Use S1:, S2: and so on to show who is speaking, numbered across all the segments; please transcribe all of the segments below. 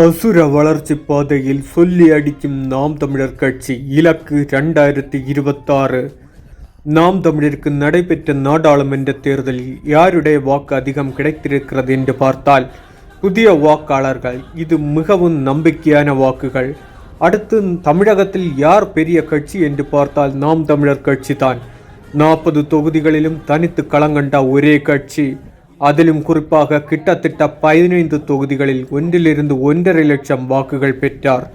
S1: அசுர வளர்ச்சி பாதையில் சொல்லி அடிக்கும் நாம் தமிழர் கட்சி இலக்கு ரெண்டாயிரத்தி இருபத்தாறு. நாம் தமிழருக்கு நடைபெற்ற நாடாளுமன்ற தேர்தலில் யாருடைய வாக்கு அதிகம் கிடைத்திருக்கிறது என்று பார்த்தால் புதிய வாக்காளர்கள் இது மிகவும் நம்பிக்கையான வாக்குகள். அடுத்து தமிழகத்தில் யார் பெரிய கட்சி என்று பார்த்தால் நாம் தமிழர் கட்சி தான் நாற்பது தொகுதிகளிலும் தனித்து களங்கண்ட ஒரே கட்சி. அதிலும் குறிப்பாக கிட்டத்தட்ட பதினைந்து தொகுதிகளில் ஒன்றிலிருந்து ஒன்றரை லட்சம் வாக்குகள் பெற்றார்.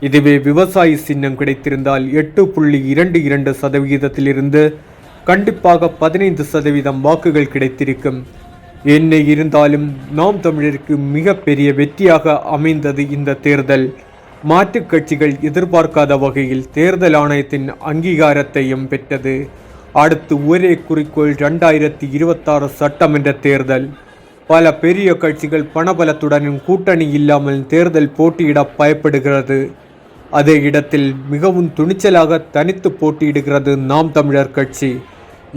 S1: இதுவே விவசாயி சின்னம் கிடைத்திருந்தால் எட்டு புள்ளி இரண்டு இரண்டு சதவிகிதத்திலிருந்து கண்டிப்பாக பதினைந்து சதவீதம் வாக்குகள் கிடைத்திருக்கும். என்ன இருந்தாலும் நாம் தமிழருக்கு மிகப்பெரிய வெற்றியாக அமைந்தது இந்த தேர்தல். மாற்றுக் கட்சிகள் எதிர்பார்க்காத வகையில் தேர்தல் ஆணையத்தின் அங்கீகாரத்தையும் பெற்றது. அடுத்து ஒரே குறிக்கோள் ரெண்டாயிரத்தி இருபத்தாறு சட்டமன்ற தேர்தல். பல பெரிய கட்சிகள் பணபலத்துடனும் கூட்டணி இல்லாமல் தேர்தல் போட்டியிட பயப்படுகிறது. அதே இடத்தில் மிகவும் துணிச்சலாக தனித்து போட்டியிடுகிறது நாம் தமிழர் கட்சி.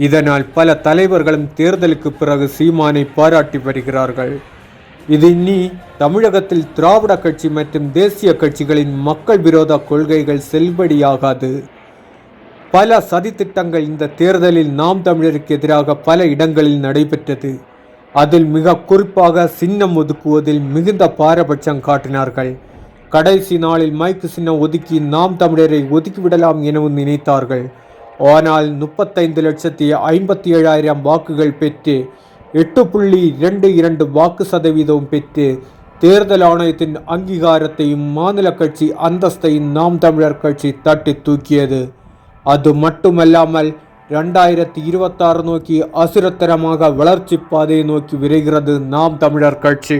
S1: இதனால் பல தலைவர்களும் தேர்தலுக்கு பிறகு சீமானை பாராட்டி வருகிறார்கள். இது இனி தமிழகத்தில் திராவிட கட்சி மற்றும் தேசிய கட்சிகளின் மக்கள் விரோத கொள்கைகள் செல்லுபடியாகாது பல சதித்திட்டங்கள் இந்த தேர்தலில் நாம் தமிழருக்கு எதிராக பல இடங்களில் நடைபெற்றது. அதில் மிக குறிப்பாக சின்னம் ஒதுக்குவதில் மிகுந்த பாரபட்சம் காட்டினார்கள். கடைசி நாளில் மைக்கு சின்னம் ஒதுக்கி நாம் தமிழரை ஒதுக்கிவிடலாம் எனவும் நினைத்தார்கள். ஆனால் முப்பத்தைந்து லட்சத்தி ஐம்பத்தி ஏழாயிரம் வாக்குகள் பெற்று எட்டு புள்ளி இரண்டு இரண்டு வாக்கு சதவீதம் பெற்று தேர்தல் ஆணையத்தின் அங்கீகாரத்தையும் மாநில கட்சி அந்தஸ்தையும் நாம் தமிழர் கட்சி தட்டி தூக்கியது. அது மட்டுமல்லாமல் ரெண்டாயிரத்தி இருபத்தாறு நோக்கி அசுரத்தரமாக வளர்ச்சி பாதையை நோக்கி விரைகிறது நாம் தமிழர் கட்சி.